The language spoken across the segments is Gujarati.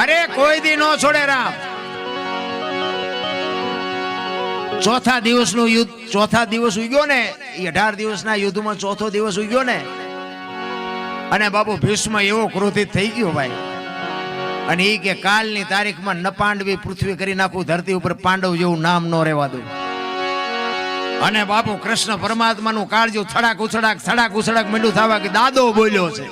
અરે કોઈ દી નો છોડે રામ. ચોથા દિવસનું યુદ્ધ, ચોથા દિવસ ઉગ્યો ને એ અઢાર દિવસના યુદ્ધમાં ચોથો દિવસ ઉગ્યો ને, અને બાપુ ભીષ્મ એવો ક્રોધિત થઈ ગયો ભાઈ. અને એ કે કાલની તારીખમાં ન પાંડવી પૃથ્વી કરી નાખું, ધરતી ઉપર પાંડવ જેવું નામ ન રહેવા દઉં. અને બાપુ કૃષ્ણ પરમાત્માનું કાળજું થડાક ઉછડાક થડાક ઉછડાક મીંડું થવા કે દાદો બોલ્યો છે.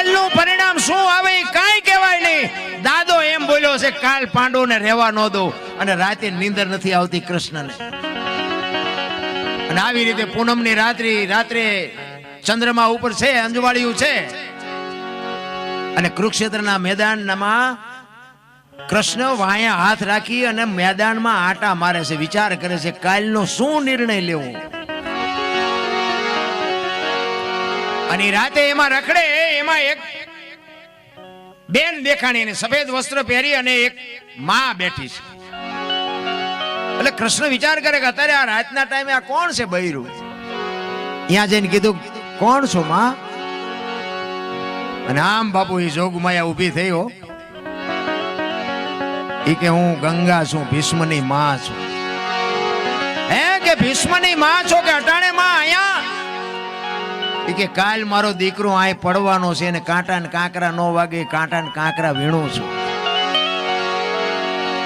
કાલનું પરિણામ શું આવે એ કહેવાય નહીં. દાદો એમ બોલ્યો છે, કાલ પાંડુને રહેવા ન દો અને રાતે નીંદર નથી આવતી કૃષ્ણને. અને આવી રીતે પૂનમની રાત્રિ, રાત્રે ચંદ્રમા ઉપર છે, અંજવાળિયું છે. અને કુરુક્ષેત્રના મેદાનમાં કૃષ્ણ વાયા હાથ રાખી અને મેદાનમાં આટા મારે છે, વિચાર કરે છે, કાલનો શું નિર્ણય લેવો? અને રાતે એમાં રખડે એમાં એક બેન દેખાણી અને સફેદ વસ્ત્ર પહેરી અને એક માં બેઠી છે. એટલે કૃષ્ણ વિચાર કરે કે અત્યારે આ રાતના ટાઈમે આ કોણ છે બૈરું? ત્યાં જઈને કીધું, કોણ છો માં? અને આમ બાપુ એ જોગમાયા ઊભી થઈ હો. એ કે, હું ગંગા છું, ભીષ્મની માં છું. હે કે ભીષ્મની માં છો કે અટાણે માં અહીંયા? ઈ કે, કાલ મારો દીકરો આય પડવાનો છે અને કાંટા ને કાંકરા નો વાગે, કાંટા ને કાંકરા વીણું છું.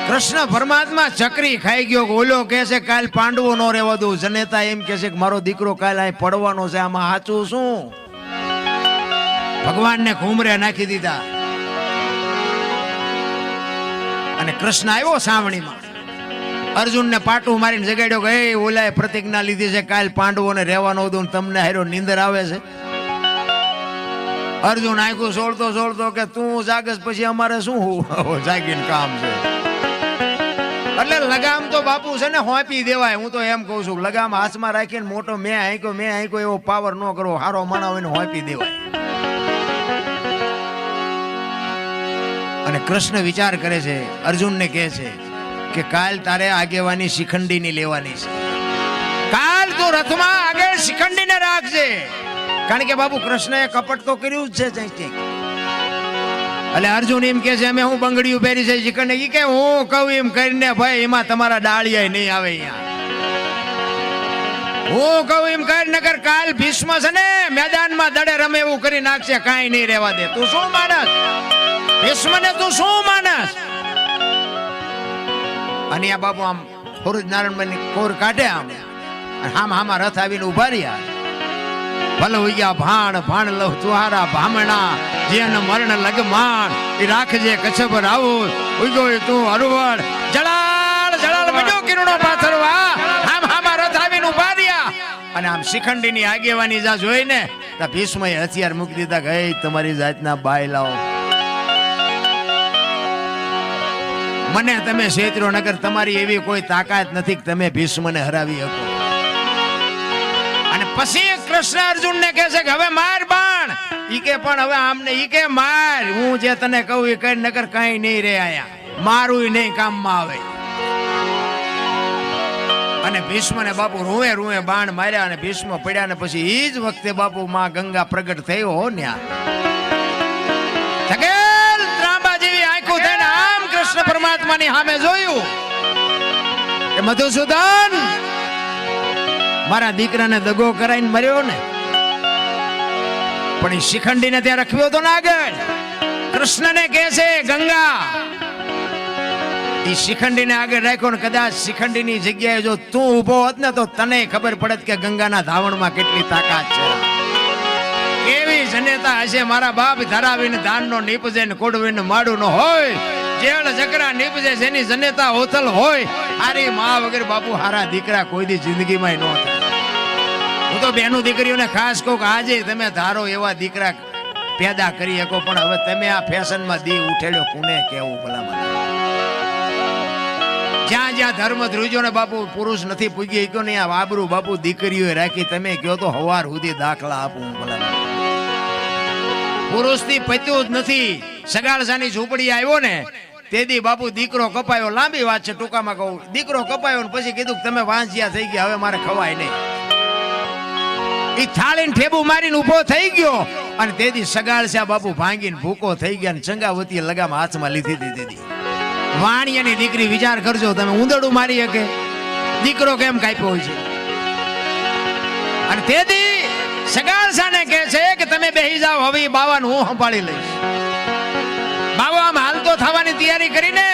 કૃષ્ણ પરમાત્મા ચકરી ખાઈ ગયો, ઓલો કે છે, કાલ પાંડવો નો રહેવા દઉં. જનેતા એમ કે છે કે, મારો દીકરો કાલ આય પડવાનો છે, આમાં સાચું શું? ભગવાનને ઘૂમરે નાખી દીધા. અને કૃષ્ણ આવ્યો સાવણીમાં. અર્જુનને પાટું મારીને જગાડ્યો કે, એ ઓલાએ પ્રતિજ્ઞા લીધી છે, કાલ પાંડવોને રહેવાનો હતું તમને હારો નીંદર આવે છે. અર્જુન આંખું સોળતો સોળતો કે, તું જાગસ પછી અમારે શું? જાગીને કામ છે. એટલે લગામ તો બાપુ છે ને, હોંપી દેવાય. હું તો એમ કહું છું, લગામ હાથમાં રાખીને મોટો મેં આંક્યો મેં આંક્યો એવો પાવર ન કરવો. હારો માણા હોય ને હોંપી દેવાય. અને કૃષ્ણ વિચાર કરે છે, અર્જુનને કહે છે કે કાલ તારે આગેવાની શિખંડીની લેવાની છે. કાલ તું રથમાં આગળ શિખંડીને રાખજે. કારણ કે બાબુ કૃષ્ણએ કપટ તો કર્યું છે. એટલે અર્જુન એમ કે છે, અમે હું બંગડીયું પહેરી છે? શિખંડી ઈ કે, હું કહું એમ કરીને, ભાઈ, એમાં તમારા ડાળિયા નહીં આવે અહીંયા. હું કહું એમ કર, નગર કાલ ભીષ્મ છે ને, મેદાનમાં દડે રમે એવું કરી નાખશે, કાંઈ નહીં રહેવા દે. તું શું માનસ? ભીષ્મને તું શું માનસ? અને આ બાપુ આમ ફોરજ નારાયણ કોર કાઢે આમ. હામ હામા રથ આવીને ઊભા રહ્યા. ભલે ઉગ્યા ભાણ ભાણ લવ તુહારા, ભામણા, જેન મરણ લગમાણ, એ રાખજે કચ્છ પર ઉગ્યો એ તું હરવડ જળાલ જળાળ બન્યો કિરણો પાથરવા. હામ હામા રથ આવીને ઊભા રહ્યા. અને આમ શિખંડીની આગેવાની જા જોઈને ભીષ્મએ હથિયાર મૂકી દીધા ગઈ તમારી જાતના બાય લાવો મને તમે શેત્રો નગર, તમારી એવી કોઈ તાકાત નથી કે તમે ભીષ્મને હરાવી શકો. અને પછી કૃષ્ણ અર્જુન ને કહે છે કે હવે માર બાણ. ઈ કે પણ હવે આમને ઈ કે માર. હું જે તને કહું એ કઈ નગર કઈ નહીં રે મારું નહીં કામમાં આવે. અને ભીષ્મને બાપુ રૂએ રૂએ બાણ માર્યા અને ભીષ્મ પડ્યા ને પછી એ જ વખતે બાપુ માં ગંગા પ્રગટ થયો હો ન્યા. કૃષ્ણ પરમાત્માની સામે જોયું કે મધુસૂદન, મારા દીકરાને દગો કરાઈને મર્યો ને. પણ એ શિખંડીને ત્યાં રખવ્યો તો ને આગળ કૃષ્ણને કહે છે, ગંગા. એ શિખંડીને આગળ રાખ્યો ને કદાચ શિખંડીની જગ્યાએ જો તું ઊભો હોત ને તો તને ખબર પડત કે ગંગાના ધાવણમાં કેટલી તાકાત છે. કેવી જનેતા હશે મારા બાપ ધરાવીને ધાનનો નીપજે ને કોડવીને માડું નો હોય. જેળ જકરા નીપજે જેની જનેતા ઓથલ હોય હારી મા વગર બાપુ હારા દીકરા કોઈ દી જિંદગીમાં ન થાય. હું તો બેનું દીકરીઓને ખાસ કહું કે આજે તમે ધારો એવા દીકરા પેદા કરી શકો, પણ હવે તમે આ ફેશનમાં દી ઉઠેડ્યો કોને કેવું ભલામાં જ્યાં જ્યાં ધર્મ ધ્રુજો ને બાપુ પુરુષ નથી પૂગી ગયો ને આ વાબરું બાપુ દીકરીઓએ રાખી, તમે કયો તો હવાર સુધી દાખલા આપું ભલામાં પુરુષથી પત્યું જ નથી. સગાળસાની ઝૂંપડી આવ્યો ને, તેથી બાપુ દીકરો કપાયો. લાંબી વાત છે, ટૂંકામાં કહું. દીકરો કપાયો ને પછી કીધું તમે વાંસિયા થઈ ગયા, હવે મારે ખવાય નહીં. એ થાળીને ઠેબુ મારીને ઊભો થઈ ગયો અને તેથી સગાળસ્યા બાપુ ભાંગીને ભૂકો થઈ ગયા ને લગામ હાથમાં લીધી હતી. તેથી વાણિયાની દીકરી, વિચાર કરજો, તમે ઉંદડું મારી શકે. દીકરો કેમ કાપ્યો હોય છે? અને તેથી સગાળસાને કહે છે કે તમે બેહી જાઓ, હવે બાવાને હું સંભાળી લઈશ. બાવો આમ હાલતો થવાની તૈયારી કરીને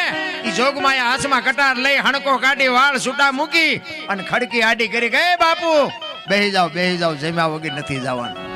જોગમાયા જોગમાં હાથમાં કટાર લઈ હણકો કાઢી, વાળ છૂટા મૂકી અને ખડકી આડી કરી ગયે બાપુ, બેહી જાઓ બેહી જાઓ, જમ્યા વગર નથી જવાનું.